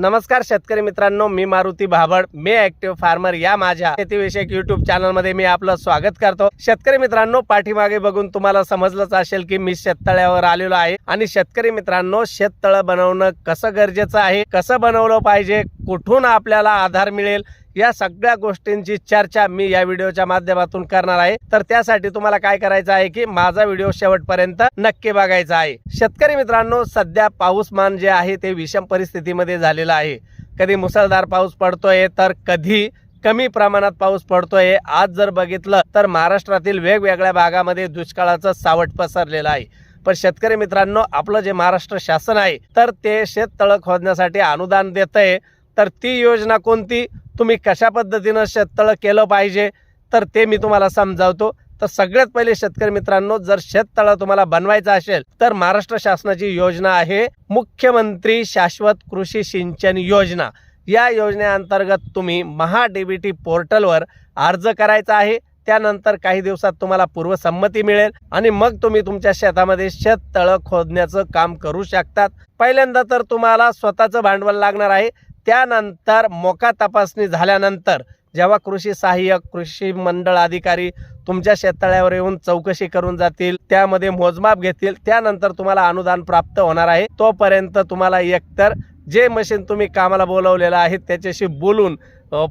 नमस्कार शेतकरी मित्रांनो मी मारुती भाबड मी ऍक्टिव्ह फार्मर या माझ्या शेतीविषयक युट्यूब चॅनलमध्ये मी आपलं स्वागत करतो. शेतकरी मित्रांनो पाठीमागे बघून तुम्हाला समजलंच असेल की मी शेततळ्यावर आलेलो आहे. आणि शेतकरी मित्रांनो शेततळ बनवणं कसं गरजेचं आहे कसं बनवलं पाहिजे कुठून आपल्याला आधार मिळेल या सगळ्या गोष्टींची चर्चा मी या व्हिडिओच्या माध्यमातून करणार आहे. तर त्यासाठी तुम्हाला काय करायचं आहे की माझा व्हिडिओ शेवटपर्यंत नक्की बघायचा आहे. शेतकरी मित्रांनो सध्या पाऊसमान जे आहे ते विषम परिस्थितीमध्ये झालेलं आहे. कधी मुसळधार पाऊस पडतोय तर कधी कमी प्रमाणात पाऊस पडतोय. आज जर बघितलं तर महाराष्ट्रातील वेगवेगळ्या भागामध्ये दुष्काळाचं सावट पसरलेलं आहे. पण शेतकरी मित्रांनो आपलं जे महाराष्ट्र शासन आहे तर ते शेततळं खोदण्यासाठी अनुदान देत आहे तर ती योजना कोणती? तुम्ही कशा पद्धतीनं शेततळं केलं पाहिजे तर ते मी तुम्हाला समजावतो. तर सगळ्यात पहिले शेतकरी मित्रांनो जर शेततळं तुम्हाला बनवायचं असेल तर महाराष्ट्र शासनाची योजना आहे मुख्यमंत्री शाश्वत कृषी सिंचन योजना. या योजनेअंतर्गत तुम्ही महा डीबीटी पोर्टलवर अर्ज करायचा आहे त्यानंतर काही दिवसात तुम्हाला पूर्वसंमती मिळेल आणि मग तुम्ही तुमच्या शेतामध्ये शेततळं खोदण्याचं काम करू शकतात. पहिल्यांदा तर तुम्हाला स्वतःचं भांडवल लागणार आहे त्यानंतर मोका तपासणी झाल्यानंतर जेव्हा कृषी सहाय्यक कृषी मंडळ अधिकारी तुमच्या शेततळ्यावर येऊन चौकशी करून जातील त्यामध्ये मोजमाप घेतील त्यानंतर तुम्हाला अनुदान प्राप्त होणार आहे. तोपर्यंत तुम्हाला एकतर जे मशीन तुम्ही कामाला बोलवलेलं आहे त्याच्याशी बोलून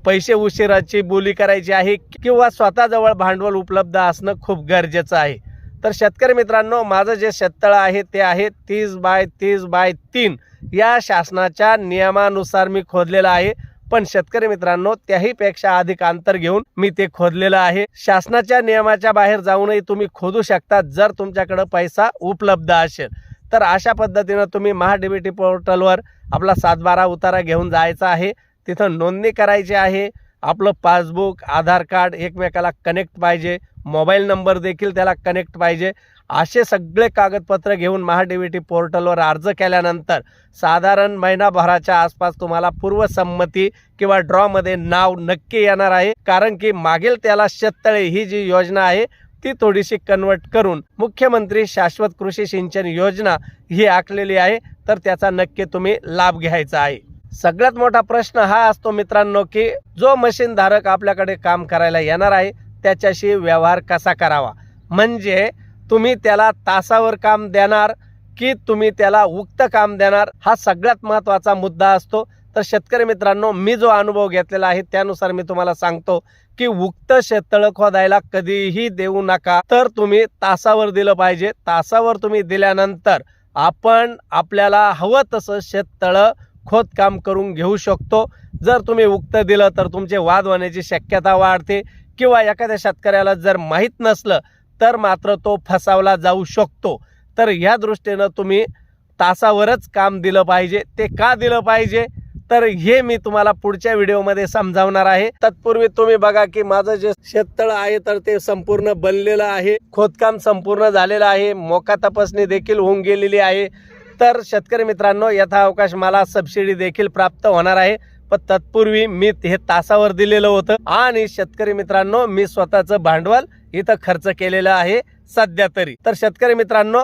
पैसे उशिराची बोली करायची आहे किंवा स्वतःजवळ भांडवल उपलब्ध असणं खूप गरजेचं आहे. तर शेतकरी मित्रांनो माझं जे शेततळं आहे ते आहे तीस बाय तीस बाय तीन. या शासनाच्या नियमानुसार मी खोदलेलं आहे. पण शेतकरी मित्रांनो त्याहीपेक्षा अधिक अंतर घेऊन मी ते खोदलेलं आहे. शासनाच्या नियमाच्या बाहेर जाऊनही तुम्ही खोदू शकता जर तुमच्याकडे पैसा उपलब्ध असेल. तर अशा पद्धतीनं तुम्ही महाडीबीटी पोर्टलवर आपला सातबारा उतारा घेऊन जायचा आहे. तिथं नोंदणी करायची आहे. आपलं पासबुक आधार कार्ड एकमेकाला कनेक्ट पाहिजे मोबाईल नंबर देखील त्याला कनेक्ट पाहिजे. असे सगळे कागदपत्र घेऊन महाडीबीटी पोर्टलवर अर्ज केल्यानंतर साधारण महिनाभराच्या आसपास तुम्हाला पूर्वसंमती किंवा ड्रॉमध्ये नाव नक्की येणार आहे. कारण की मागील त्याला शेततळे ही जी योजना आहे ती थोडीशी कन्वर्ट करून मुख्यमंत्री शाश्वत कृषी सिंचन योजना ही आखलेली आहे. तर त्याचा नक्की तुम्ही लाभ घ्यायचा आहे. सगळ्यात मोठा प्रश्न हा असतो मित्रांनो की जो मशीन धारक आपल्याकडे काम करायला येणार आहे त्याच्याशी व्यवहार कसा करावा? म्हणजे तुम्ही त्याला तासावर काम देणार की तुम्ही त्याला उक्त काम देणार? हा सगळ्यात महत्त्वाचा मुद्दा असतो. तर शेतकरी मित्रांनो मी जो अनुभव घेतलेला आहे त्यानुसार मी तुम्हाला सांगतो की उक्त शेततळं खोदायला कधीही देऊ नका. तर तुम्ही तासावर दिलं पाहिजे. तासावर तुम्ही दिल्यानंतर आपण आपल्याला हवं तसं शेततळं खोदकाम करून घेऊ शकतो. जर तुम्ही उक्त दिलं तर तुमचे वाद होण्याची शक्यता वाढते किंवा एखाद्या शेतकऱ्याला जर माहीत नसलं तर मात्र तो फसावला जाऊ शकतो. तर ह्या दृष्टीनं तुम्ही तासावरच काम दिलं पाहिजे. ते का दिलं पाहिजे? तर हे मी तुम्हाला पुढच्या व्हिडिओमध्ये समजावणार आहे. तत्पूर्वी तुम्ही बघा की माझं जे शेततळ आहे तर ते संपूर्ण बनलेलं आहे. खोदकाम संपूर्ण झालेलं आहे. मोका तपासणी देखील होऊन गेलेली आहे. तर शेतकरी मित्रांनो यथाअवकाश मला सबसिडी देखील प्राप्त होणार आहे. पण तत्पूर्वी मी हे तासावर दिलेलं होतं. आणि शेतकरी मित्रांनो मी स्वतःचं भांडवल इथं खर्च केलेलं आहे सध्या तरी. तर शेतकरी मित्रांनो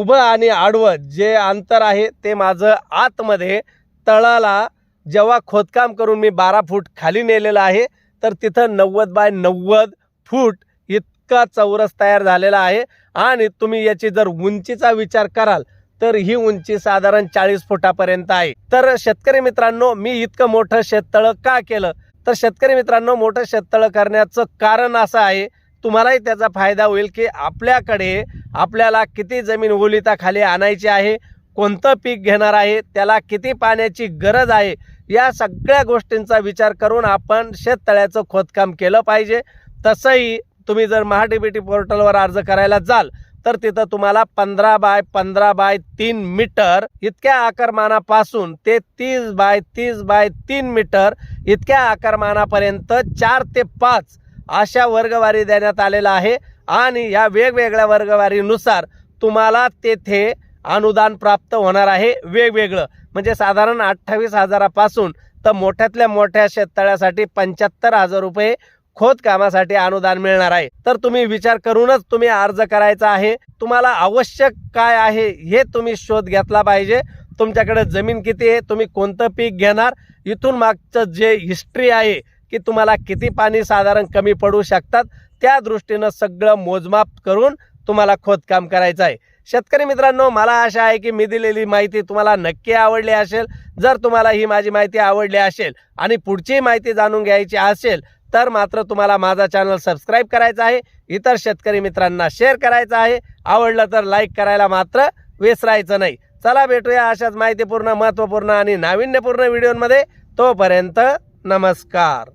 उभं आणि आडवं जे अंतर आहे ते माझं आतमध्ये तळाला जेव्हा खोदकाम करून मी बारा फूट खाली नेलेलं आहे तर तिथं नव्वद बाय नव्वद फूट इतका चौरस तयार झालेला आहे. आणि तुम्ही याची जर उंचीचा विचार कराल तर ही उंची साधारण चाळीस फुटापर्यंत आहे. तर शेतकरी मित्रांनो मी इतकं मोठं शेततळ का केलं? तर शेतकरी मित्रांनो मोठं शेततळं करण्याचं कारण असं आहे तुम्हालाही त्याचा फायदा होईल की आपल्याकडे आपल्याला किती जमीन ओलिताखाली आणायची आहे कोणतं पीक घेणार आहे त्याला किती पाण्याची गरज आहे या सगळ्या गोष्टींचा विचार करून आपण शेततळ्याचं खोदकाम केलं पाहिजे. तसंही तुम्ही जर महाडीबीटी पोर्टलवर अर्ज करायला जाल तर तिथं तुम्हाला पंधरा बाय पंधरा बाय तीन मीटर इतक्या आकारमानापासून ते तीस बाय तीस बाय तीन मीटर इतक्या आकारमानापर्यंत चार ते पाच अशा वर्गवारी देण्यात आलेला आहे. आणि या वेगवेगळ्या वर्गवारीनुसार तुम्हाला तेथे अनुदान प्राप्त होणार आहे वेगवेगळं. म्हणजे साधारण अठ्ठावीस हजारापासून तर मोठ्यातल्या मोठ्या शेततळ्यासाठी पंच्याहत्तर हजार रुपये खोदकामासाठी अनुदान मिळणार आहे. तर तुम्ही विचार करूनच तुम्ही अर्ज करायचा आहे. तुम्हाला आवश्यक काय आहे हे तुम्ही शोध घेतला पाहिजे. तुमच्याकडे जमीन किती आहे तुम्ही कोणतं पीक घेणार इथून मागचं जे हिस्ट्री आहे की तुम्हाला किती पाणी साधारण कमी पडू शकतात त्या दृष्टीनं सगळं मोजमाप करून तुम्हाला खोदकाम करायचं आहे. शेतकरी मित्रांनो मला आशा आहे की मी दिलेली माहिती तुम्हाला नक्की आवडली असेल. जर तुम्हाला ही माझी माहिती आवडली असेल आणि पुढची माहिती जाणून घ्यायची असेल तर मात्र तुम्हाला माझा चॅनल सबस्क्राईब करायचा आहे. इतर शेतकरी मित्रांना शेअर करायचं आहे. आवडलं तर लाईक करायला मात्र विसरायचं नाही. चला भेटूया अशाच माहितीपूर्ण महत्त्वपूर्ण आणि नाविन्यपूर्ण व्हिडिओमध्ये तोपर्यंत नमस्कार.